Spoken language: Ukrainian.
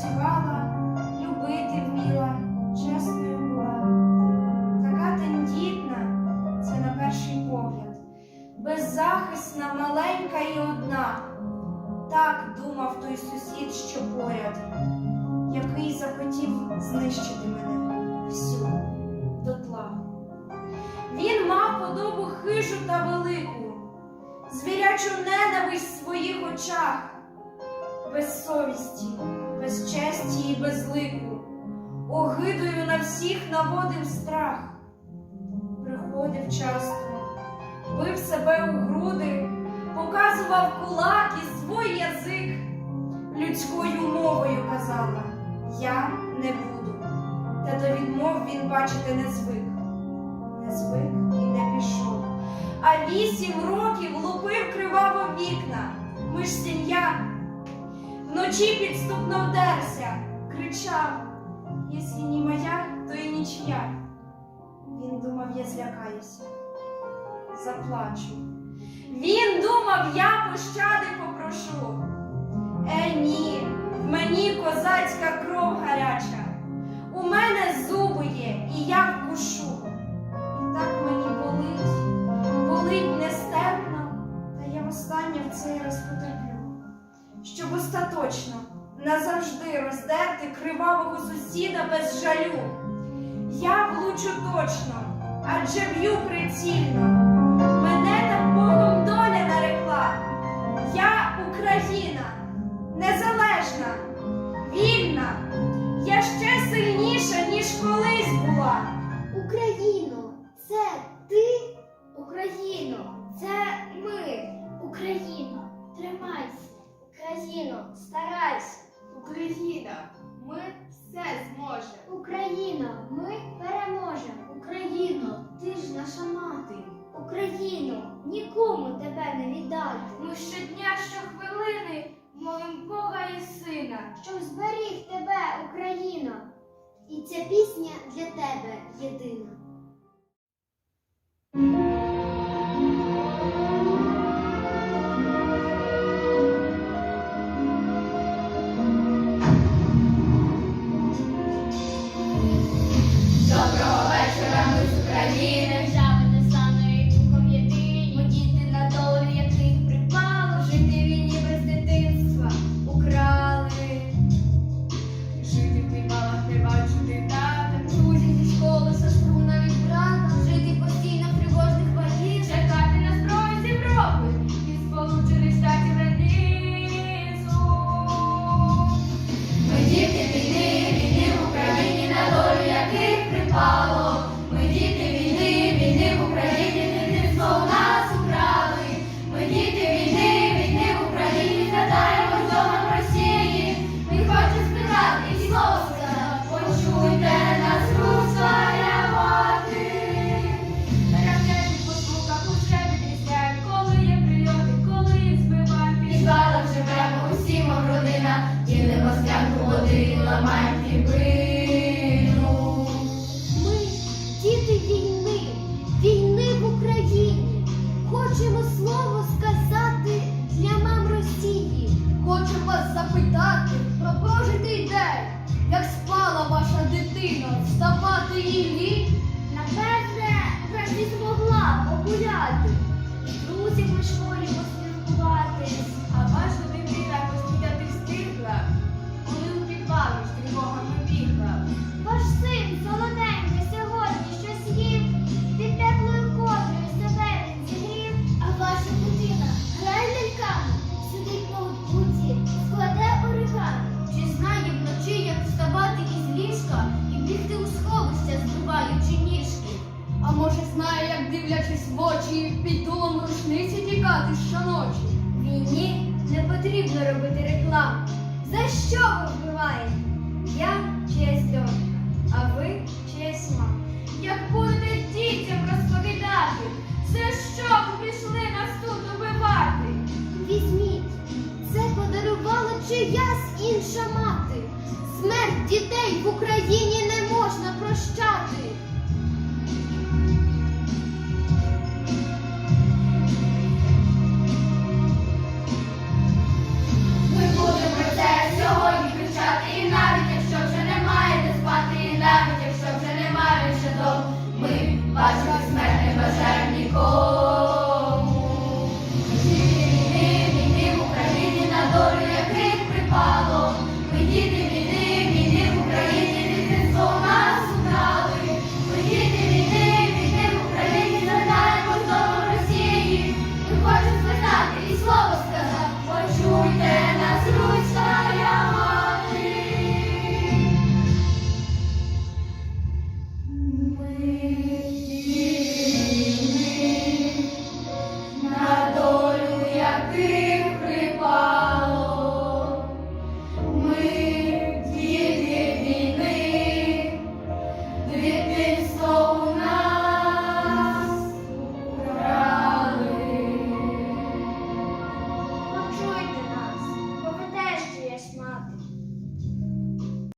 працювала, любити вміла, чесною була. Така тендітна, це на перший погляд, беззахисна, маленька і одна. Так думав той сусід, що поряд, який захотів знищити мене всю дотла. Він мав подобу хижу та велику, звірячу ненависть в своїх очах, без совісті без честі і без лику, огидою на всіх наводив страх. Приходив часто, бив себе у груди, показував кулак і свій язик. Людською мовою казала Я не буду. Та до відмов він бачити не звик. Не звик і не пішов. А вісім років лупив криваво вікна. Ми ж сім'я. Вночі підступно вдерся, кричав Якщо не моя, то і нічия. Він думав, я злякаюся, заплачу. Він думав, я пощади попрошу. Е, ні, в мені козацька кров гаряча. У мене зуби є, і я вкушу. І так мені болить, болить нестерпно, та я востаннє в цей раз остаточно назавжди роздерти кривавого сусіда без жалю. Я влучу точно, адже б'ю прицільно. Мене так Богом доля нарекла. Я Україна, незалежна, вільна. Я ще сильніша, ніж колись була. Україно, це Країно, старайся. Україна, ми все зможемо. Україно, ми переможемо. Україно, ти ж наша мати. Україно, нікому тебе не віддати. Ми щодня, щохвилини молим Бога і Сина. Щоб зберіг тебе, Україно. І ця пісня для тебе єдина. Ми діти війни, війни в Україні. Хочемо слово сказати для мам Росії. Хочу вас запитати про прожитий день. Як спала ваша дитина, вставати її? Напевне, вже не змогла погуляти. Підвалі з тривогами бігла. Ваш син солоденький сьогодні щось їв, під теплою ковдрою себе він зігрів. А ваша дитина грає ляльками, сидить в ноутбуці, складе оригамі. Чи знає вночі, як вставати із ліжка і бігти у сховище, збиваючи ніжки? А може знає, як дивлячись в очі, під дулом рушниці тікати щоночі? Війні не потрібно робити рекламу. За що ви вбиваєте? Я чиясь донька, а ви чиясь мама. Як Oh.